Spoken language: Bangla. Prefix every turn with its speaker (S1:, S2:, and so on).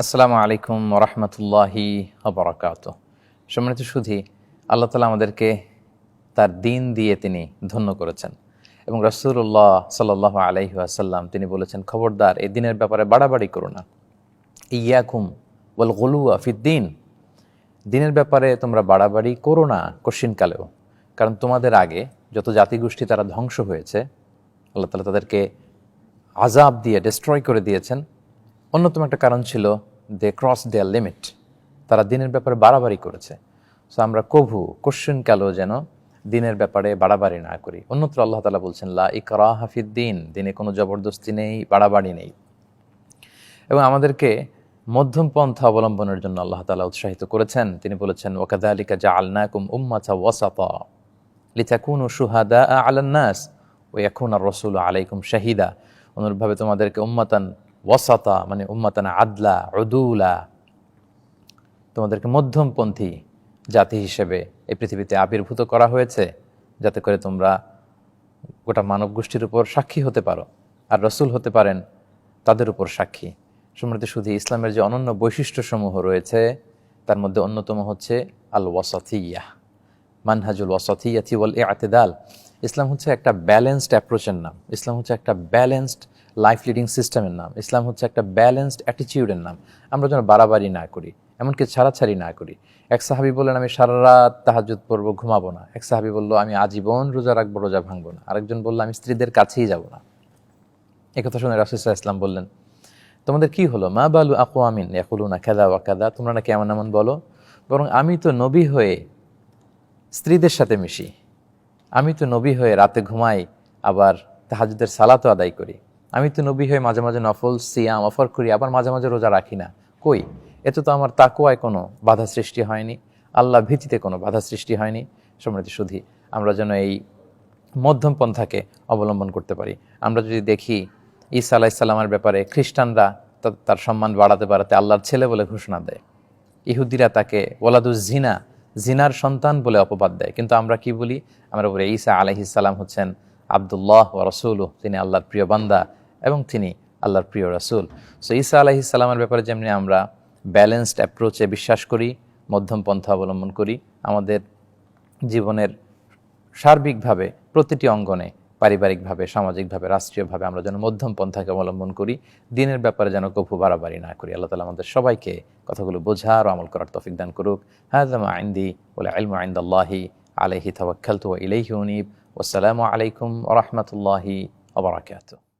S1: আসসালামু আলাইকুম রহমতুল্লাহি আবরাকাত সম্মানিত সুধী, আল্লাহ তালা আমাদেরকে তার দিন দিয়ে তিনি ধন্য করেছেন এবং রসুল্লাহ সাল্লাহ আলাইহি আসাল্লাম তিনি বলেছেন, খবরদার, এই দিনের ব্যাপারে বাড়াবাড়ি করো না। ইয়াকুম ওয়াল গলুয়া ফিদ্দিন দিনের ব্যাপারে তোমরা বাড়াবাড়ি করো না কশিনকালেও কারণ তোমাদের আগে যত জাতিগোষ্ঠী তারা ধ্বংস হয়েছে, আল্লাহ তালা তাদেরকে আজাব দিয়ে ডিস্ট্রয় করে দিয়েছেন। অন্যতম একটা কারণ ছিল দে ক্রস দেয়ার লিমিট তারা দিনের ব্যাপারে বাড়াবাড়ি করেছে। সো আমরা কভু কোশ্চেন কালো যেন দিনের ব্যাপারে বাড়াবাড়ি না করি? অন্যত্র আল্লাহ তালা বলছেন, লা ইকরা হাফিদ্দিন দিনে কোনো জবরদস্তি নেই, বাড়াবাড়ি নেই। এবং আমাদেরকে মধ্যম পন্থা অবলম্বনের জন্য আল্লাহ তালা উৎসাহিত করেছেন। তিনি বলেছেন ওকাদা আলিকা জা আলনাকুম উম্মাচা ওয়াসাতা, লিতাকুনু সুহাদা আলান্নাস ও এখন আর রসুল আলাইকুম শাহিদা। অনুরূপভাবে তোমাদেরকে উম্মাতান ওয়াসাতা মানে উম্মাতান আদলা, উদুলা। তোমাদেরকে মধ্যমপন্থী জাতি হিসেবে এই পৃথিবীতে আবির্ভূত করা হয়েছে, যাতে করে তোমরা গোটা মানব গোষ্ঠীর উপর সাক্ষী হতে পারো আর রসুল হতে পারেন তাদের উপর সাক্ষী। সম্রাট শুধু ইসলামের যে অনন্য বৈশিষ্ট্যসমূহ রয়েছে, তার মধ্যে অন্যতম হচ্ছে আল ওয়াসাথিয়া মানহাজুল ওয়াসাথিয়াথি ওয়াল আতেদাল ইসলাম হচ্ছে একটা ব্যালেন্সড অ্যাপ্রোচের নাম। ইসলাম হচ্ছে একটা ব্যালেন্সড লাইফ লিডিং সিস্টেমের নাম। ইসলাম হচ্ছে একটা ব্যালেন্সড অ্যাটিটিউডের নাম। আমরা যেন বাড়াবাড়ি না করি, এমনকি ছাড়াছাড়ি না করি। এক সাহাবি বললেন, আমি সারা রাত তাহাজুদ পড়ব, ঘুমাবো না। এক সাহাবি বলল, আমি আজীবন রোজা রাখব, রোজা ভাঙবো না। আরেকজন বলল, আমি স্ত্রীদের কাছেই যাব না। একথা শুনে রাসুসাহ ইসলাম বললেন, তোমাদের কি হলো? মা বালু আকু আমিন একুলু না খেদা ওয়া কাদা তোমরা না কেমন এমন বলো? বরং আমি তো নবী হয়ে স্ত্রীদের সাথে মিশি। আমি তো নবী হয়ে রাতে ঘুমাই, আবার তাহাজুদের সালাতো আদায় করি। আমি তো নবী হয়ে মাঝে মাঝে নফল, সিয়াম, অফার করি, আবার মাঝে মাঝে রোজা রাখি না। কই? এতে তো আমার তাকুয়ায় কোনো বাধা সৃষ্টি হয়নি। আল্লাহ ভীতিতে কোনো বাধা সৃষ্টি হয়নি। সমৃদ্ধি শুধু আমরা যেন এই মধ্যম পন্থাকে অবলম্বন করতে পারি। আমরা যদি দেখি, ঈসা আলাইসাল্লামের ব্যাপারে খ্রিস্টানরা তার সম্মান বাড়াতে বাড়াতে আল্লাহর ছেলে বলে ঘোষণা দেয়। ইহুদিরা তাকে ওলাদুজ জিনা জিনার সন্তান বলে অপবাদ দেয়। কিন্তু আমরা কি বলি? আমরা বলি ঈসা আলহিসাল্লাম হচ্ছেন আবদুল্লাহ ও রসুল তিনি আল্লাহর প্রিয় বান্দা এবং তিনি আল্লাহর প্রিয় রসুল। সো ঈসা আলহিসাল্লামের ব্যাপারে যেমনি আমরা ব্যালেন্সড অ্যাপ্রোচে বিশ্বাস করি, মধ্যম পন্থা অবলম্বন করি, আমাদের জীবনের সার্বিকভাবে প্রতিটি অঙ্গনে পারিবারিকভাবে, সামাজিকভাবে, রাষ্ট্রীয়ভাবে আমরা যেন মধ্যম পন্থাকে অবলম্বন করি, দিনের ব্যাপারে যেন কফু বাড়াবাড়ি না করি। আল্লাহ তালা আমাদের সবাইকে কথাগুলো বোঝা আর আমল করার তফিক দান করুক। হাজামা আইন্দি বলে আলম আইন্দাল্লাহি আলহি তওয়াক্কালতু ওয়া ইলাইহি উনিব। ওয়াসসালামু আলাইকুম রাহমাতুল্লাহি ওয়া বারাকাতুহু।